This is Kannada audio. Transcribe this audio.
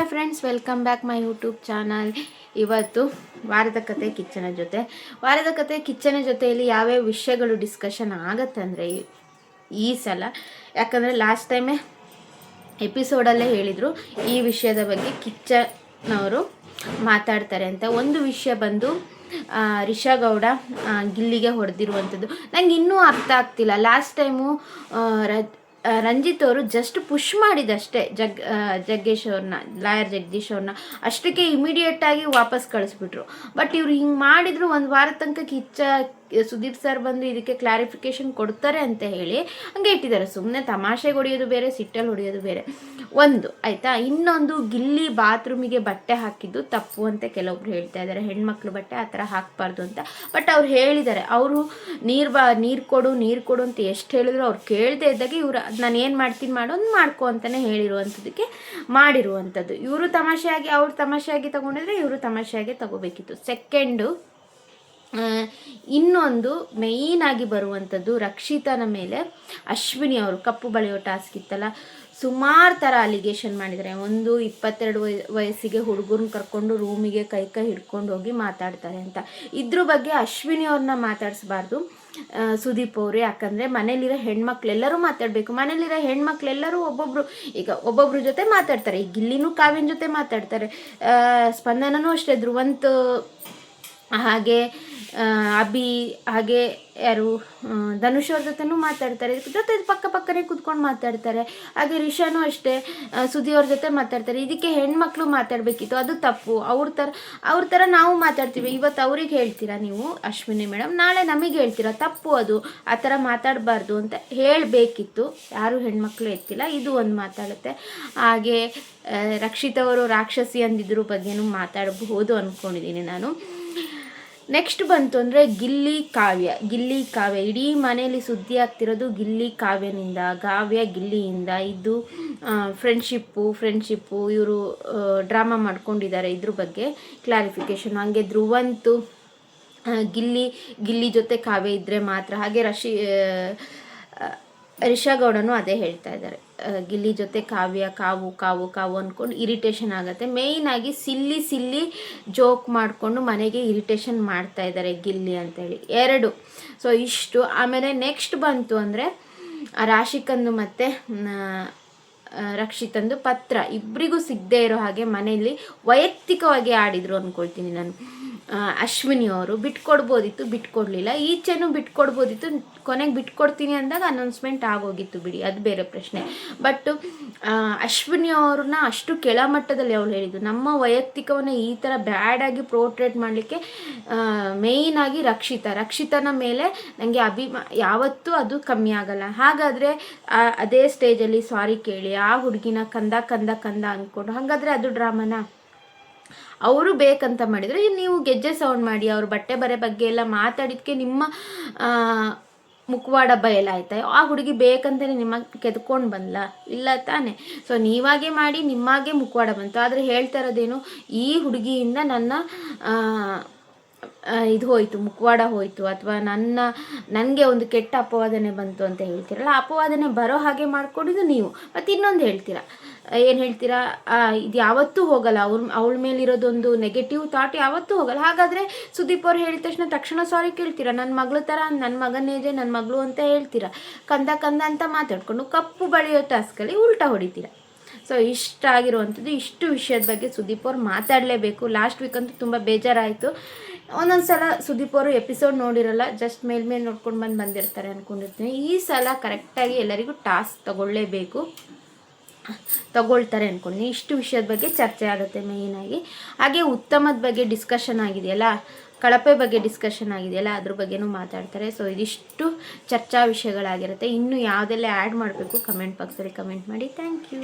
Hi friends welcome back my YouTube channel ಇವತ್ತು ವಾರದ ಕತೆ, ಕಿಚ್ಚನ ಜೊತೆ. ವಾರದ ಕತೆ, ಕಿಚ್ಚನ ಜೊತೆಯಲ್ಲಿ ಯಾವ್ಯಾವ ವಿಷಯಗಳು ಡಿಸ್ಕಷನ್ ಆಗತ್ತಂದರೆ ಈ ಸಲ. ಯಾಕಂದರೆ ಲಾಸ್ಟ್ ಟೈಮೇ ಎಪಿಸೋಡಲ್ಲೇ ಹೇಳಿದರು ಈ ವಿಷಯದ ಬಗ್ಗೆ ಕಿಚ್ಚನವರು ಮಾತಾಡ್ತಾರೆ ಅಂತ. ಒಂದು ವಿಷಯ ಬಂದು ರಿಷಾ ಗೌಡ ಗಿಲ್ಲಿಗೆ ಹೊಡೆದಿರುವಂಥದ್ದು ನಂಗೆ ಇನ್ನೂ ಅರ್ಥ ಆಗ್ತಿಲ್ಲ. ಲಾಸ್ಟ್ ಟೈಮು ರಂಜಿತ್ ಅವರು ಜಸ್ಟ್ ಪುಷ್ ಮಾಡಿದಷ್ಟೇ ಜಗ್ ಜಗ್ಗೇಶ್ ಅವ್ರನ್ನ ಲಾಯರ್ ಜಗದೀಶ್ ಅವ್ರನ್ನ ಅಷ್ಟಕ್ಕೆ ಇಮಿಡಿಯೇಟ್ ಆಗಿ ವಾಪಸ್ ಕಳಿಸ್ಬಿಟ್ರು. ಬಟ್ ಇವ್ರು ಹಿಂಗೆ ಮಾಡಿದ್ರು ಒಂದು ವಾರ ತನಕ ಕಿಚ್ಚ ಸುದೀಪ್ ಸರ್ ಬಂದು ಇದಕ್ಕೆ ಕ್ಲಾರಿಫಿಕೇಶನ್ ಕೊಡ್ತಾರೆ ಅಂತ ಹೇಳಿ ಹಂಗೆ ಇಟ್ಟಿದ್ದಾರೆ. ಸುಮ್ಮನೆ ತಮಾಷೆಗೆ ಹೊಡೆಯೋದು ಬೇರೆ ಸಿಟ್ಟಲ್ಲಿ ಹೊಡೆಯೋದು ಬೇರೆ. ಒಂದು, ಆಯಿತಾ? ಇನ್ನೊಂದು, ಗಿಲ್ಲಿ ಬಾತ್ರೂಮಿಗೆ ಬಟ್ಟೆ ಹಾಕಿದ್ದು ತಪ್ಪು ಅಂತ ಕೆಲವೊಬ್ರು ಹೇಳ್ತಾ ಇದ್ದಾರೆ. ಹೆಣ್ಮಕ್ಳು ಬಟ್ಟೆ ಆ ಥರ ಹಾಕಬಾರ್ದು ಅಂತ. ಬಟ್ ಅವ್ರು ಹೇಳಿದ್ದಾರೆ. ಅವರು ನೀರು ಬಾ, ನೀರು ಕೊಡು ನೀರು ಕೊಡು ಅಂತ ಎಷ್ಟು ಹೇಳಿದ್ರು ಅವ್ರು ಕೇಳದೇ ಇದ್ದಾಗ ಇವ್ರು ನಾನು ಏನು ಮಾಡ್ತೀನಿ ಮಾಡೋದು ಮಾಡ್ಕೊ ಅಂತಲೇ ಹೇಳಿರುವಂಥದ್ದಕ್ಕೆ ಮಾಡಿರುವಂಥದ್ದು ಇವರು ತಮಾಷೆಯಾಗಿ, ಅವ್ರು ತಮಾಷೆಯಾಗಿ ತಗೊಂಡಿದ್ರೆ ಇವರು ತಮಾಷೆಯಾಗಿ ತಗೋಬೇಕಿತ್ತು. ಸೆಕೆಂಡು ಇನ್ನೊಂದು ಮೇಯ್ನಾಗಿ ಬರುವಂಥದ್ದು ರಕ್ಷಿತನ ಮೇಲೆ ಅಶ್ವಿನಿ ಅವರು ಕಪ್ಪು ಬಳೆಯೋ ಟಾಸ್ಕ್ ಇತ್ತಲ್ಲ ಸುಮಾರು ಥರ ಅಲಿಗೇಷನ್ ಮಾಡಿದ್ದಾರೆ ಒಂದು ಇಪ್ಪತ್ತೆರಡು ವಯ, ವಯಸ್ಸಿಗೆ ಹುಡುಗರನ್ನ ಕರ್ಕೊಂಡು ರೂಮಿಗೆ ಕೈ ಕೈ ಹಿಡ್ಕೊಂಡು ಹೋಗಿ ಮಾತಾಡ್ತಾರೆ ಅಂತ. ಇದ್ರ ಬಗ್ಗೆ ಅಶ್ವಿನಿ ಅವ್ರನ್ನ ಮಾತಾಡಿಸ್ಬಾರ್ದು. ಸುದೀಪ್ ಅವರು, ಯಾಕಂದರೆ ಮನೇಲಿರೋ ಹೆಣ್ಮಕ್ಳೆಲ್ಲರೂ ಮಾತಾಡಬೇಕು. ಮನೇಲಿರೋ ಹೆಣ್ಮಕ್ಳೆಲ್ಲರೂ ಒಬ್ಬೊಬ್ರು, ಈಗ ಒಬ್ಬೊಬ್ರ ಜೊತೆ ಮಾತಾಡ್ತಾರೆ. ಈಗ ಇಲ್ಲಿನೂ ಕಾವ್ಯನ ಜೊತೆ ಮಾತಾಡ್ತಾರೆ. ಸ್ಪಂದನನೂ ಅಷ್ಟೇ. ಧ್ರುವಂತ್ ಹಾಗೆ ಅಭಿ, ಹಾಗೆ ಯಾರು ಧನುಷ್ ಅವ್ರ ಜೊತೆನೂ ಮಾತಾಡ್ತಾರೆ. ಜೊತೆ ಪಕ್ಕ ಪಕ್ಕನೇ ಕೂತ್ಕೊಂಡು ಮಾತಾಡ್ತಾರೆ. ಹಾಗೆ ರಿಷಾನು ಅಷ್ಟೇ ಸುದಿ ಅವ್ರ ಜೊತೆ ಮಾತಾಡ್ತಾರೆ. ಇದಕ್ಕೆ ಹೆಣ್ಮಕ್ಳು ಮಾತಾಡಬೇಕಿತ್ತು. ಅದು ತಪ್ಪು. ಅವ್ರ ಥರ ಅವ್ರ ಥರ ನಾವು ಮಾತಾಡ್ತೀವಿ. ಇವತ್ತು ಅವ್ರಿಗೆ ಹೇಳ್ತೀರಾ ನೀವು, ಅಶ್ವಿನಿ ಮೇಡಮ್? ನಾಳೆ ನಮಗೆ ಹೇಳ್ತೀರಾ? ತಪ್ಪು ಅದು. ಆ ಥರ ಮಾತಾಡಬಾರ್ದು ಅಂತ ಹೇಳಬೇಕಿತ್ತು. ಯಾರು ಹೆಣ್ಮಕ್ಳು ಎತ್ತಿಲ್ಲ. ಇದು ಒಂದು ಮಾತಾಡುತ್ತೆ. ಹಾಗೆ ರಕ್ಷಿತವರು ರಾಕ್ಷಸಿ ಅಂದಿದ್ರ ಬಗ್ಗೆನೂ ಮಾತಾಡಬಹುದು ಅಂದ್ಕೊಂಡಿದ್ದೀನಿ ನಾನು. ನೆಕ್ಸ್ಟ್ ಬಂತು ಅಂದರೆ ಗಿಲ್ಲಿ ಕಾವ್ಯ. ಗಿಲ್ಲಿ ಕಾವ್ಯ. ಇಡೀ ಮನೆಯಲ್ಲಿ ಸುದ್ದಿ ಆಗ್ತಿರೋದು ಗಿಲ್ಲಿ ಕಾವ್ಯನಿಂದ, ಕಾವ್ಯ ಗಿಲ್ಲಿಯಿಂದ. ಇದು ಫ್ರೆಂಡ್ಶಿಪ್ಪು ಫ್ರೆಂಡ್ಶಿಪ್ಪು ಇವರು ಡ್ರಾಮಾ ಮಾಡ್ಕೊಂಡಿದ್ದಾರೆ ಇದ್ರ ಬಗ್ಗೆ ಕ್ಲಾರಿಫಿಕೇಶನ್ ಹಾಗೆ ಧ್ರುವಂತು ಗಿಲ್ಲಿ ಗಿಲ್ಲಿ ಜೊತೆ ಕಾವ್ಯ ಇದ್ದರೆ ಮಾತ್ರ. ಹಾಗೆ ರಶಿ ಆ, ರಿಷಾ ಗೌಡನು ಅದೇ ಹೇಳ್ತಾ ಇದ್ದಾರೆ. ಗಿಲ್ಲಿ ಜೊತೆ ಕಾವ್ಯ ಕಾವು ಕಾವು ಕಾವು ಅಂದ್ಕೊಂಡು ಇರಿಟೇಷನ್ ಆಗುತ್ತೆ. ಮೇಯ್ನಾಗಿ ಸಿಲ್ಲಿ ಸಿಲ್ಲಿ ಜೋಕ್ ಮಾಡಿಕೊಂಡು ಮನೆಗೆ ಇರಿಟೇಷನ್ ಮಾಡ್ತಾ ಇದ್ದಾರೆ ಗಿಲ್ಲಿ ಅಂತೇಳಿ. ಎರಡು. ಸೊ ಇಷ್ಟು. ಆಮೇಲೆ ನೆಕ್ಸ್ಟ್ ಬಂತು ಅಂದರೆ ರಾಶಿಕಂದು ಮತ್ತು ರಕ್ಷಿತಂದು ಪತ್ರ. ಇಬ್ಬರಿಗೂ ಸಿಗದೆ ಇರೋ ಹಾಗೆ ಮನೆಯಲ್ಲಿ ವೈಯಕ್ತಿಕವಾಗಿ ಆಡಿದರು ಅಂದ್ಕೊಳ್ತೀನಿ ನಾನು. ಅಶ್ವಿನಿ ಅವರು, ಬಿಟ್ಕೊಡ್ಬೋದಿತ್ತು, ಬಿಟ್ಕೊಡ್ಲಿಲ್ಲ. ಈಚೆನೂ ಬಿಟ್ಕೊಡ್ಬೋದಿತ್ತು, ಕೊನೆಗೆ ಬಿಟ್ಕೊಡ್ತೀನಿ ಅಂದಾಗ ಅನೌನ್ಸ್ಮೆಂಟ್ ಆಗೋಗಿತ್ತು ಬಿಡಿ, ಅದು ಬೇರೆ ಪ್ರಶ್ನೆ. ಬಟ್ ಅಶ್ವಿನಿ ಅವ್ರನ್ನ ಅಷ್ಟು ಕೆಳಮಟ್ಟದಲ್ಲಿ ಅವಳು ಹೇಳಿದ್ದು, ನಮ್ಮ ವೈಯಕ್ತಿಕವನ್ನು ಈ ಥರ ಬ್ಯಾಡಾಗಿ ಪ್ರೋಟ್ರೇಟ್ ಮಾಡಲಿಕ್ಕೆ ಮೇಯ್ನಾಗಿ ರಕ್ಷಿತ. ರಕ್ಷಿತನ ಮೇಲೆ ನನಗೆ ಅಭಿಮಾ, ಯಾವತ್ತೂ ಅದು ಕಮ್ಮಿ ಆಗಲ್ಲ. ಹಾಗಾದರೆ ಅದೇ ಸ್ಟೇಜಲ್ಲಿ ಸಾರಿ ಕೇಳಿ, ಆ ಹುಡುಗಿನ ಕಂದ ಕಂದ ಕಂದ ಅಂದ್ಕೊಂಡು ಹಾಗಾದರೆ ಅದು ಡ್ರಾಮಾನ ಅವರು ಬೇಕಂತ ಮಾಡಿದರೆ. ನೀವು ಗೆಜ್ಜೆ ಸೌಂಡ್ ಮಾಡಿ, ಅವ್ರ ಬಟ್ಟೆ ಬರೆ ಬಗ್ಗೆ ಎಲ್ಲ ಮಾತಾಡಿದ್ಕೆ ನಿಮ್ಮ ಮುಖವಾಡ ಬಯಲಾಯ್ತಾ ಆ ಹುಡುಗಿ ಬೇಕಂತಲೇ ನಿಮ್ಮ ಕೆದ್ಕೊಂಡು ಬಂದ್ಲ? ಇಲ್ಲ ತಾನೆ. ಸೊ ನೀವಾಗೆ ಮಾಡಿ, ನಿಮ್ಮಾಗೆ ಮುಖವಾಡ ಬಂತು. ಆದರೆ ಹೇಳ್ತಾ ಇರೋದೇನು, ಈ ಹುಡುಗಿಯಿಂದ ನನ್ನ ಇದು ಹೋಯಿತು, ಮುಖವಾಡ ಹೋಯಿತು, ಅಥವಾ ನನ್ನ, ನನಗೆ ಒಂದು ಕೆಟ್ಟ ಅಪವಾದನೆ ಬಂತು ಅಂತ ಹೇಳ್ತೀರಲ್ಲ ಅಪವಾದನೆ ಬರೋ ಹಾಗೆ ಮಾಡ್ಕೊಂಡಿದ್ದು ನೀವು. ಮತ್ತು ಇನ್ನೊಂದು ಹೇಳ್ತೀರಾ? ಏನು ಹೇಳ್ತೀರಾ? ಇದು ಯಾವತ್ತೂ ಹೋಗಲ್ಲ. ಅವ್ರ, ಅವಳ ಮೇಲಿರೋದೊಂದು ನೆಗೆಟಿವ್ ಥಾಟ್ ಯಾವತ್ತೂ ಹೋಗಲ್ಲ. ಹಾಗಾದರೆ ಸುದೀಪ್ ಅವ್ರು ಹೇಳಿದ ತಕ್ಷಣ ತಕ್ಷಣ ಸಾರಿ ಕೇಳ್ತೀರಾ? ನನ್ನ ಮಗಳ ಥರ ನನ್ನ ಮಗನೇ ಇದೆ ನನ್ನ ಮಗಳು ಅಂತ ಹೇಳ್ತೀರಾ? ಕಂದ ಕಂದ ಅಂತ ಮಾತಾಡ್ಕೊಂಡು ಕಪ್ಪು ಬಳಿಯೋ ಟಾಸ್ಕಲ್ಲಿ ಉಲ್ಟಾ ಹೊಡಿತೀರಾ? ಸೊ ಇಷ್ಟ ಆಗಿರುವಂಥದ್ದು ಇಷ್ಟು ವಿಷಯದ ಬಗ್ಗೆ ಸುದೀಪ್ ಅವ್ರು ಮಾತಾಡಲೇಬೇಕು. ಲಾಸ್ಟ್ ವೀಕ್ ಅಂತೂ ತುಂಬ ಬೇಜಾರಾಯಿತು. ಒಂದೊಂದು ಸಲ ಸುದೀಪ್ ಅವರು ಎಪಿಸೋಡ್ ನೋಡಿರಲ್ಲ ಜಸ್ಟ್ ಮೇಲ್ಮೇಲೆ ನೋಡ್ಕೊಂಡು ಬಂದು ಬಂದಿರ್ತಾರೆ ಅಂದ್ಕೊಂಡಿರ್ತೀನಿ ಈ ಸಲ ಕರೆಕ್ಟಾಗಿ ಎಲ್ಲರಿಗೂ ಟಾಸ್ಕ್ ತಗೊಳ್ಳೇಬೇಕು. ತಗೊಳ್ತಾರೆ ಅಂದ್ಕೊಂಡು ಇಷ್ಟು ವಿಷಯದ ಬಗ್ಗೆ ಚರ್ಚೆ ಆಗುತ್ತೆ ಮೇಯ್ನಾಗಿ ಹಾಗೆ ಉತ್ತಮದ ಬಗ್ಗೆ ಡಿಸ್ಕಷನ್ ಆಗಿದೆಯಲ್ಲ, ಕಳಪೆ ಬಗ್ಗೆ ಡಿಸ್ಕಷನ್ ಆಗಿದೆಯಲ್ಲ, ಅದ್ರ ಬಗ್ಗೆನೂ ಮಾತಾಡ್ತಾರೆ. ಸೊ ಇದಿಷ್ಟು ಚರ್ಚಾ ವಿಷಯಗಳಾಗಿರುತ್ತೆ. ಇನ್ನು ಯಾವುದೆಲ್ಲ ಆ್ಯಡ್ ಮಾಡಬೇಕು ಕಮೆಂಟ್ ಬಾಕ್ಸಲ್ಲಿ ಕಮೆಂಟ್ ಮಾಡಿ. Thank you